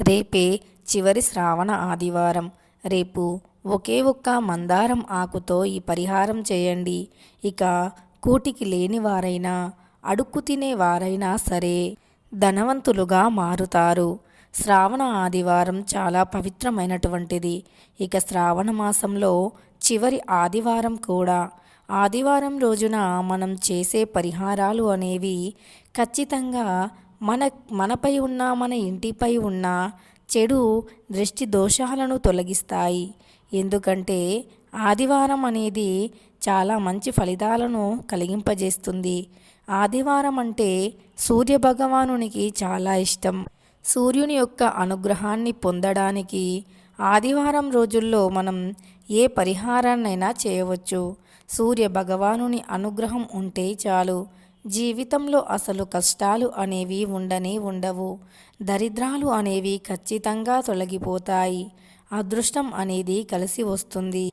రేపే చివరి శ్రావణ ఆదివారం. రేపు ఒకే ఒక్క మందారం ఆకుతో ఈ పరిహారం చేయండి. ఇక కూటికి లేని వారైనా అడుక్కు తినే వారైనా సరే ధనవంతులుగా మారుతారు. శ్రావణ ఆదివారం చాలా పవిత్రమైనటువంటిది. ఇక శ్రావణ మాసంలో చివరి ఆదివారం కూడా. ఆదివారం రోజున మనం చేసే పరిహారాలు అనేవి ఖచ్చితంగా మన మనపై ఉన్న మన ఇంటిపై ఉన్న చెడు దృష్టి దోషాలను తొలగిస్తాయి. ఎందుకంటే ఆదివారం అనేది చాలా మంచి ఫలితాలను కలిగింపజేస్తుంది. ఆదివారం అంటే సూర్య భగవానునికి చాలా ఇష్టం. సూర్యుని యొక్క అనుగ్రహాన్ని పొందడానికి ఆదివారం రోజుల్లో మనం ఏ పరిహారాన్నైనా చేయవచ్చు. సూర్య భగవానుని అనుగ్రహం ఉంటే చాలు. జీవితంలో అసలు కష్టాలు అనేవి ఉండనే ఉండవు. దరిద్రాలు అనేవి ఖచ్చితంగా తొలగిపోతాయి. అదృష్టం అనేది కలిసి వస్తుంది.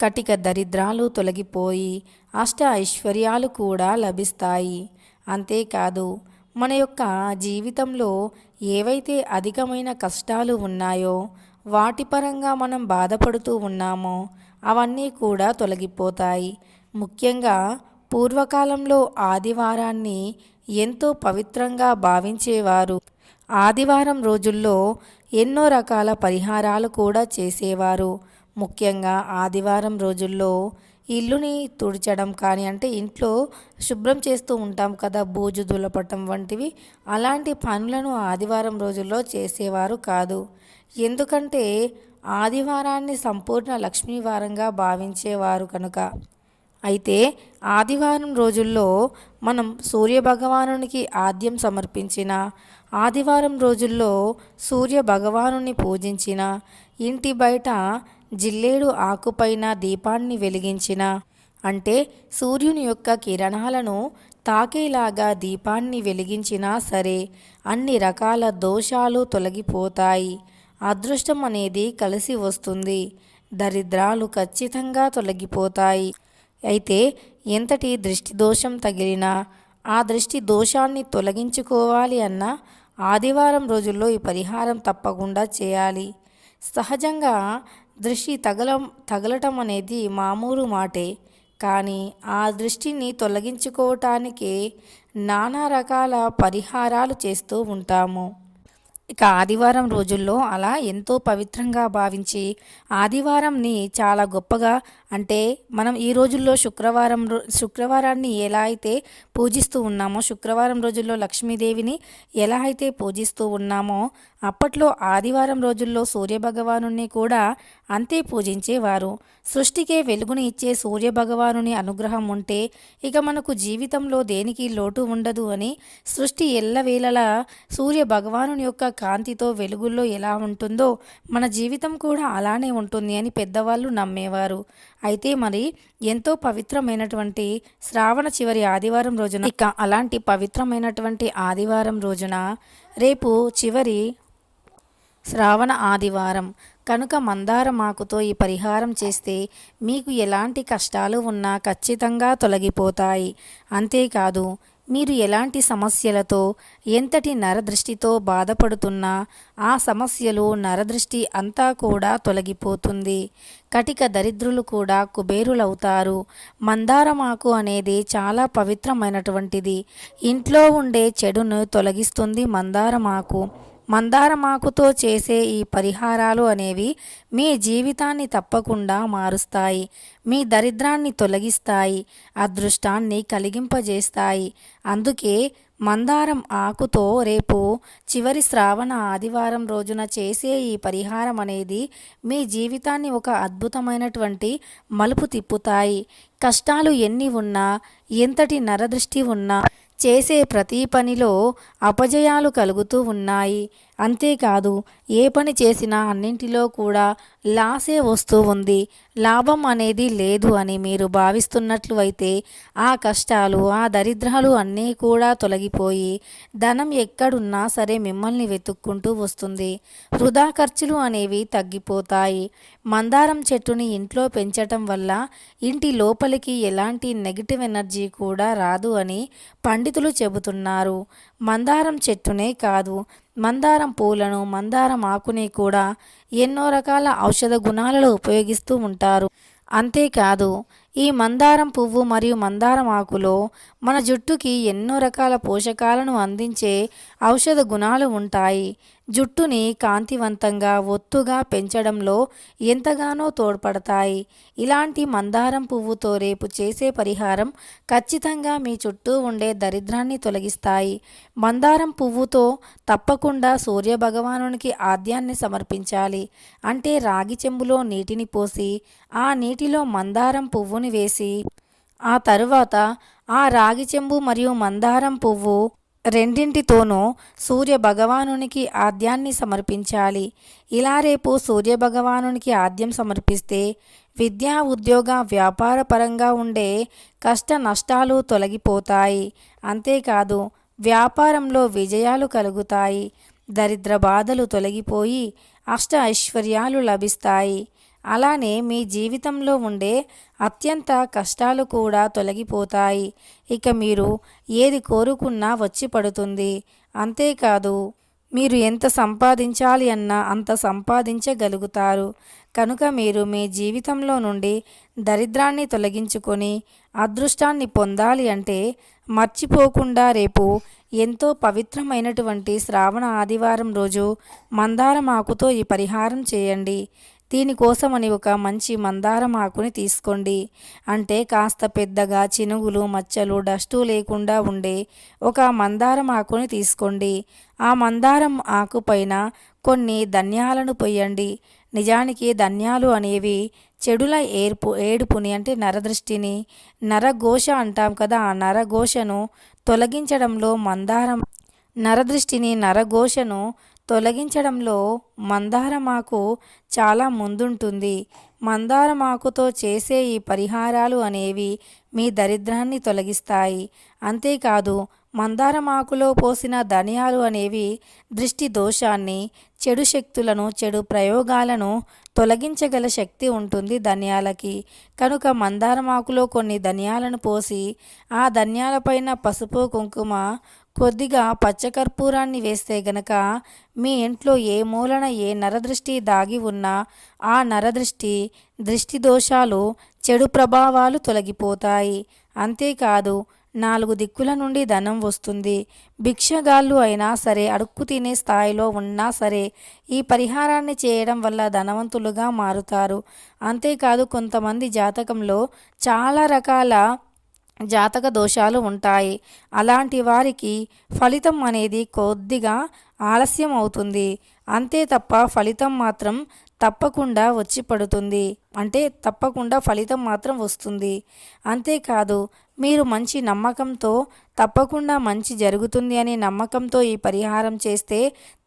కటిక దరిద్రాలు తొలగిపోయి అష్ట ఐశ్వర్యాలు కూడా లభిస్తాయి. అంతేకాదు మన యొక్క జీవితంలో ఏవైతే అధికమైన కష్టాలు ఉన్నాయో వాటి పరంగా మనం బాధపడుతూ ఉన్నామో అవన్నీ కూడా తొలగిపోతాయి. ముఖ్యంగా పూర్వకాలంలో ఆదివారాన్ని ఎంతో పవిత్రంగా భావించేవారు. ఆదివారం రోజుల్లో ఎన్నో రకాల పరిహారాలు కూడా చేసేవారు. ముఖ్యంగా ఆదివారం రోజుల్లో ఇల్లుని తుడిచడం కానీ అంటే ఇంట్లో శుభ్రం చేస్తూ ఉంటాం కదా బూజు దులపటం వంటివి అలాంటి పనులను ఆదివారం రోజుల్లో చేసేవారు కాదు. ఎందుకంటే ఆదివారాన్ని సంపూర్ణ లక్ష్మీవారంగా భావించేవారు కనుక. అయితే ఆదివారం రోజుల్లో మనం సూర్య భగవానునికి ఆద్యం సమర్పించిన ఆదివారం రోజుల్లో సూర్య భగవానుని పూజించిన ఇంటి బయట జిల్లేడు ఆకుపైన దీపాన్ని వెలిగించిన అంటే సూర్యుని యొక్క కిరణాలను తాకేలాగా దీపాన్ని వెలిగించినా సరే అన్ని రకాల దోషాలు తొలగిపోతాయి. అదృష్టం అనేది కలిసి వస్తుంది. దరిద్రాలు ఖచ్చితంగా తొలగిపోతాయి. అయితే ఎంతటి దృష్టి దోషం తగిలినా ఆ దృష్టి దోషాన్ని తొలగించుకోవాలి అన్న ఆదివారం రోజుల్లో ఈ పరిహారం తప్పకుండా చేయాలి. సహజంగా దృష్టి తగలం తగలటం అనేది మామూలు మాటే. కానీ ఆ దృష్టిని తొలగించుకోవటానికి నానా రకాల పరిహారాలు చేస్తూ ఉంటాము. ఇక ఆదివారం రోజుల్లో అలా ఎంతో పవిత్రంగా భావించి ఆదివారంని చాలా గొప్పగా అంటే మనం ఈ రోజుల్లో శుక్రవారం శుక్రవారాన్ని ఎలా అయితే పూజిస్తూ ఉన్నామో శుక్రవారం రోజుల్లో లక్ష్మీదేవిని ఎలా అయితే పూజిస్తూ ఉన్నామో అప్పట్లో ఆదివారం రోజుల్లో సూర్యభగవాను కూడా అంతే పూజించేవారు. సృష్టికే వెలుగుని ఇచ్చే సూర్యభగవానుని అనుగ్రహం ఉంటే ఇక మనకు జీవితంలో దేనికి లోటు ఉండదు అని సృష్టి ఎల్లవేళలా సూర్య భగవాను యొక్క కాంతితో వెలుగుల్లో ఎలా ఉంటుందో మన జీవితం కూడా అలానే ఉంటుంది అని పెద్దవాళ్ళు నమ్మేవారు. అయితే మరి ఎంతో పవిత్రమైనటువంటి శ్రావణ చివరి ఆదివారం రోజున ఇక అలాంటి పవిత్రమైనటువంటి ఆదివారం రోజున రేపు చివరి శ్రావణ ఆదివారం. కనుక మందార మాకుతో ఈ పరిహారం చేస్తే మీకు ఎలాంటి కష్టాలు ఉన్నా ఖచ్చితంగా తొలగిపోతాయి. అంతేకాదు మీరు ఎలాంటి సమస్యలతో ఎంతటి నరదృష్టితో బాధపడుతున్నా ఆ సమస్యలు నరదృష్టి అంతా కూడా తొలగిపోతుంది. కటిక దరిద్రులు కూడా కుబేరులవుతారు. మందారమాకు అనేది చాలా పవిత్రమైనటువంటిది. ఇంట్లో ఉండే చెడును తొలగిస్తుంది మందారమాకు. మందారమాకుతో చేసే ఈ పరిహారాలు అనేవి మీ జీవితాన్ని తప్పకుండా మారుస్తాయి. మీ దరిద్రాన్ని తొలగిస్తాయి. అదృష్టాన్ని కలిగింపజేస్తాయి. అందుకే మందారం ఆకుతో రేపు చివరి శ్రావణ ఆదివారం రోజున చేసే ఈ పరిహారం అనేది మీ జీవితాన్ని ఒక అద్భుతమైనటువంటి మలుపు తిప్పుతాయి. కష్టాలు ఎన్ని ఉన్నా ఎంతటి నరదృష్టి ఉన్నా చేసే ప్రతి పనిలో అపజయాలు కలుగుతూ ఉన్నాయి. అంతేకాదు ఏ పని చేసినా అన్నింటిలో కూడా లాసే వస్తూ ఉంది. లాభం అనేది లేదు అని మీరు భావిస్తున్నట్లు అయితే ఆ కష్టాలు ఆ దరిద్రాలు అన్నీ కూడా తొలగిపోయి ధనం ఎక్కడున్నా సరే మిమ్మల్ని వెతుక్కుంటూ వస్తుంది. వృధా ఖర్చులు అనేవి తగ్గిపోతాయి. మందారం చెట్టుని ఇంట్లో పెంచటం వల్ల ఇంటి లోపలికి ఎలాంటి నెగిటివ్ ఎనర్జీ కూడా రాదు అని పండితులు చెబుతున్నారు. మందారం చెట్టునే కాదు మందారం పూలను మందారం ఆకుని కూడా ఎన్నో రకాల ఔషధ గుణాలలో ఉపయోగిస్తూ ఉంటారు. అంతేకాదు ఈ మందారం పువ్వు మరియు మందారం ఆకులో మన జుట్టుకి ఎన్నో రకాల పోషకాలను అందించే ఔషధ గుణాలు ఉంటాయి. జుట్టుని కాంతివంతంగా ఒత్తుగా పెంచడంలో ఎంతగానో తోడ్పడతాయి. ఇలాంటి మందారం పువ్వుతో రేపు చేసే పరిహారం ఖచ్చితంగా మీ చుట్టూ ఉండే దరిద్రాన్ని తొలగిస్తాయి. మందారం పువ్వుతో తప్పకుండా సూర్య భగవానునికి ఆద్యాన్ని సమర్పించాలి. అంటే రాగి చెంబులో నీటిని పోసి ఆ నీటిలో మందారం పువ్వుని వేసి ఆ తరువాత ఆ రాగి చెంబు మరియు మందారం పువ్వు రెండింటితోనూ సూర్య భగవానునికి ఆద్యాన్ని సమర్పించాలి. ఇలా రేపు సూర్య భగవానునికి ఆద్యం సమర్పిస్తే విద్యా ఉద్యోగ వ్యాపార పరంగా ఉండే కష్ట నష్టాలు తొలగిపోతాయి. అంతేకాదు వ్యాపారంలో విజయాలు కలుగుతాయి. దరిద్ర బాధలు తొలగిపోయి అష్ట ఐశ్వర్యాలు లభిస్తాయి. అలానే మీ జీవితంలో ఉండే అత్యంత కష్టాలు కూడా తొలగిపోతాయి. ఇక మీరు ఏది కోరుకున్నా వచ్చి పడుతుంది. అంతేకాదు మీరు ఎంత సంపాదించాలి అన్నా అంత సంపాదించగలుగుతారు. కనుక మీరు మీ జీవితంలో నుండి దరిద్రాన్ని తొలగించుకొని అదృష్టాన్ని పొందాలి అంటే మర్చిపోకుండా రేపు ఎంతో పవిత్రమైనటువంటి శ్రావణ ఆదివారం రోజు మందారం ఆకుతో ఈ పరిహారం చేయండి. దీనికోసమని ఒక మంచి మందారం ఆకుని తీసుకోండి. అంటే కాస్త పెద్దగా చినుగులు మచ్చలు డస్టు లేకుండా ఉండే ఒక మందారం ఆకుని తీసుకోండి. ఆ మందారం ఆకు పైన కొన్ని ధన్యాలను పొయ్యండి. నిజానికి ధన్యాలు అనేవి చెడుల ఏర్పు ఏడుపుని అంటే నరదృష్టిని నరఘోష అంటాం కదా ఆ నరఘోషను తొలగించడంలో మందారం నరదృష్టిని నరఘోషను తొలగించడంలో మందారమాకు చాలా ముందుంటుంది. మందారమాకుతో చేసే ఈ పరిహారాలు అనేవి మీ దరిద్రాన్ని తొలగిస్తాయి. అంతేకాదు మందారమాకులో పోసిన ధనియాలు అనేవి దృష్టి దోషాన్ని చెడు శక్తులను చెడు ప్రయోగాలను తొలగించగల శక్తి ఉంటుంది ధనియాలకి. కనుక మందారమాకులో కొన్ని ధనియాలను పోసి ఆ ధనియాలపైన పసుపు కుంకుమ కొద్దిగా పచ్చకర్పూరాన్ని వేస్తే గనక మీ ఇంట్లో ఏ మూలన ఏ నరదృష్టి దాగి ఉన్నా ఆ నరదృష్టి దృష్టి దోషాలు చెడు ప్రభావాలు తొలగిపోతాయి. అంతేకాదు నాలుగు దిక్కుల నుండి ధనం వస్తుంది. భిక్షగాళ్ళు అయినా సరే అడుక్కు తినే స్థాయిలో ఉన్నా సరే ఈ పరిహారాన్ని చేయడం వల్ల ధనవంతులుగా మారుతారు. అంతేకాదు కొంతమంది జాతకంలో చాలా రకాల జాతక దోషాలు ఉంటాయి. అలాంటి వారికి ఫలితం అనేది కొద్దిగా ఆలస్యం అవుతుంది. అంతే తప్ప ఫలితం మాత్రం తప్పకుండా వచ్చి పడుతుంది. అంటే తప్పకుండా ఫలితం మాత్రం వస్తుంది. అంతేకాదు మీరు మంచి నమ్మకంతో తప్పకుండా మంచి జరుగుతుంది అనే నమ్మకంతో ఈ పరిహారం చేస్తే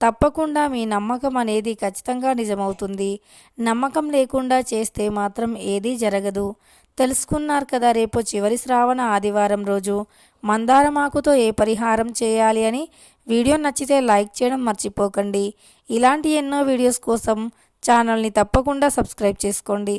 తప్పకుండా మీ నమ్మకం అనేది ఖచ్చితంగా నిజమవుతుంది. నమ్మకం లేకుండా చేస్తే మాత్రం ఏదీ జరగదు. తెలుసుకున్నారు కదా రేపు చివరి శ్రావణ ఆదివారం రోజు. మందారమాకుతో ఏ పరిహారం చేయాలి అని వీడియో నచ్చితే లైక్ చేయడం మర్చిపోకండి. ఇలాంటి ఎన్నో వీడియోస్ కోసం ఛానల్ని తప్పకుండా సబ్స్క్రైబ్ చేసుకోండి.